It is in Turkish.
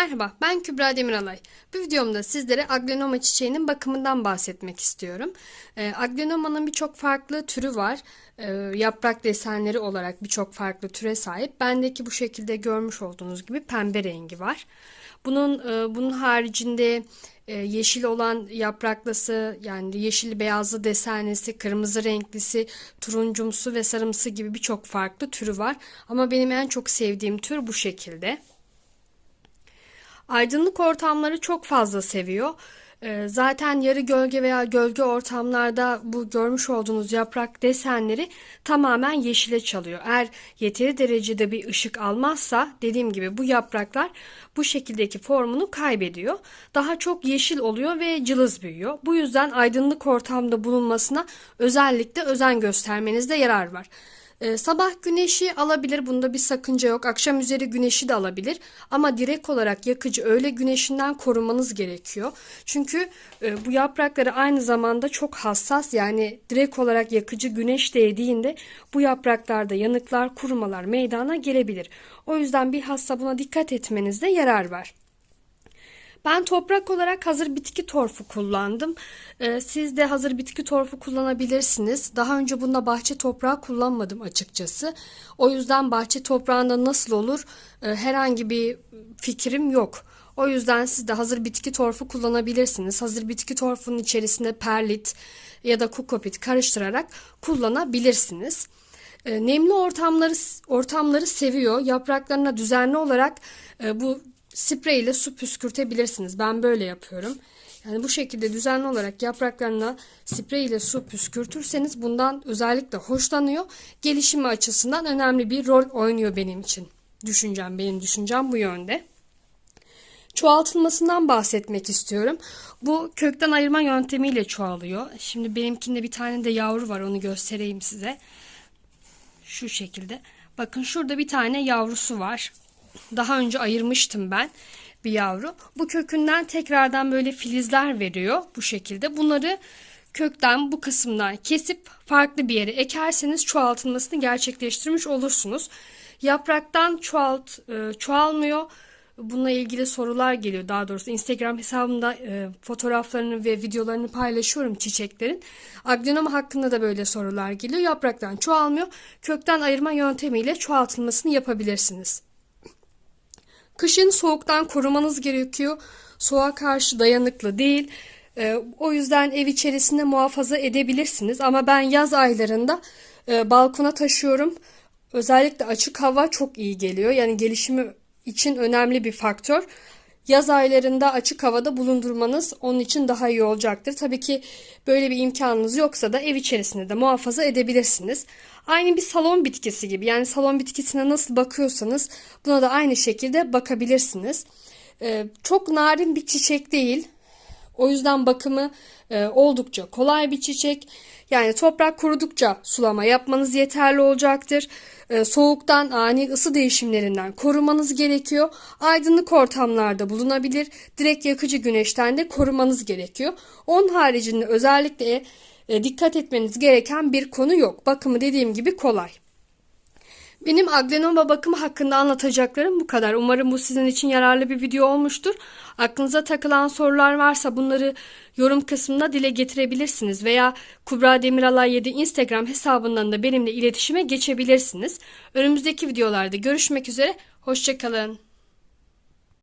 Merhaba, ben Kübra Demiralay. Bu videomda sizlere aglenoma çiçeğinin bakımından bahsetmek istiyorum. E, aglenoma'nın birçok farklı türü var. E, yaprak desenleri olarak birçok farklı türe sahip. Bendeki bu şekilde görmüş olduğunuz gibi pembe rengi var. Bunun e, bunun haricinde e, yeşil olan yapraklısı yani yeşil beyazlı desenlisi, kırmızı renklisi, turuncumsu ve sarımsı gibi birçok farklı türü var. Ama benim en çok sevdiğim tür bu şekilde. Aydınlık ortamları çok fazla seviyor. Ee, zaten yarı gölge veya gölge ortamlarda bu görmüş olduğunuz yaprak desenleri tamamen yeşile çalıyor. Eğer yeteri derecede bir ışık almazsa dediğim gibi bu yapraklar bu şekildeki formunu kaybediyor. Daha çok yeşil oluyor ve cılız büyüyor. Bu yüzden aydınlık ortamda bulunmasına özellikle özen göstermenizde yarar var. Ee, sabah güneşi alabilir. Bunda bir sakınca yok. Akşam üzeri güneşi de alabilir. Ama direkt olarak yakıcı öğle güneşinden korumanız gerekiyor. Çünkü e, bu yaprakları aynı zamanda çok hassas. Yani direkt olarak yakıcı güneş değdiğinde bu yapraklarda yanıklar, kurumalar meydana gelebilir. O yüzden bir hasta buna dikkat etmenizde yarar var. Ben toprak olarak hazır bitki torfu kullandım. Ee, siz de hazır bitki torfu kullanabilirsiniz. Daha önce bunda bahçe toprağı kullanmadım açıkçası. O yüzden bahçe toprağında nasıl olur e, herhangi bir fikrim yok. O yüzden siz de hazır bitki torfu kullanabilirsiniz. Hazır bitki torfunun içerisinde perlit ya da kokopit karıştırarak kullanabilirsiniz. E, nemli ortamları ortamları seviyor. Yapraklarına düzenli olarak e, bu sprey ile su püskürtebilirsiniz. Ben böyle yapıyorum. Yani bu şekilde düzenli olarak yapraklarına sprey ile su püskürtürseniz bundan özellikle hoşlanıyor. Gelişimi açısından önemli bir rol oynuyor benim için. Düşüncem, benim düşüncem bu yönde. Çoğaltılmasından bahsetmek istiyorum. Bu kökten ayırma yöntemiyle çoğalıyor. Şimdi benimkinde bir tane de yavru var onu göstereyim size. Şu şekilde. Bakın şurada bir tane yavrusu var daha önce ayırmıştım ben bir yavru. Bu kökünden tekrardan böyle filizler veriyor bu şekilde. Bunları kökten bu kısımdan kesip farklı bir yere ekerseniz çoğaltılmasını gerçekleştirmiş olursunuz. Yapraktan çoğalt e, çoğalmıyor. Bununla ilgili sorular geliyor daha doğrusu Instagram hesabımda e, fotoğraflarını ve videolarını paylaşıyorum çiçeklerin. Aglinoma hakkında da böyle sorular geliyor. Yapraktan çoğalmıyor. Kökten ayırma yöntemiyle çoğaltılmasını yapabilirsiniz. Kışın soğuktan korumanız gerekiyor. Soğuğa karşı dayanıklı değil. E, o yüzden ev içerisinde muhafaza edebilirsiniz. Ama ben yaz aylarında e, balkona taşıyorum. Özellikle açık hava çok iyi geliyor. Yani gelişimi için önemli bir faktör. Yaz aylarında açık havada bulundurmanız onun için daha iyi olacaktır. Tabii ki böyle bir imkanınız yoksa da ev içerisinde de muhafaza edebilirsiniz. Aynı bir salon bitkisi gibi yani salon bitkisine nasıl bakıyorsanız buna da aynı şekilde bakabilirsiniz. Ee, çok narin bir çiçek değil. O yüzden bakımı e, oldukça kolay bir çiçek. Yani toprak kurudukça sulama yapmanız yeterli olacaktır. E, soğuktan, ani ısı değişimlerinden korumanız gerekiyor. Aydınlık ortamlarda bulunabilir. Direkt yakıcı güneşten de korumanız gerekiyor. Onun haricinde özellikle e, dikkat etmeniz gereken bir konu yok. Bakımı dediğim gibi kolay. Benim aglenoma bakımı hakkında anlatacaklarım bu kadar. Umarım bu sizin için yararlı bir video olmuştur. Aklınıza takılan sorular varsa bunları yorum kısmına dile getirebilirsiniz veya Kubra Demiralay 7 Instagram hesabından da benimle iletişime geçebilirsiniz. Önümüzdeki videolarda görüşmek üzere. Hoşçakalın.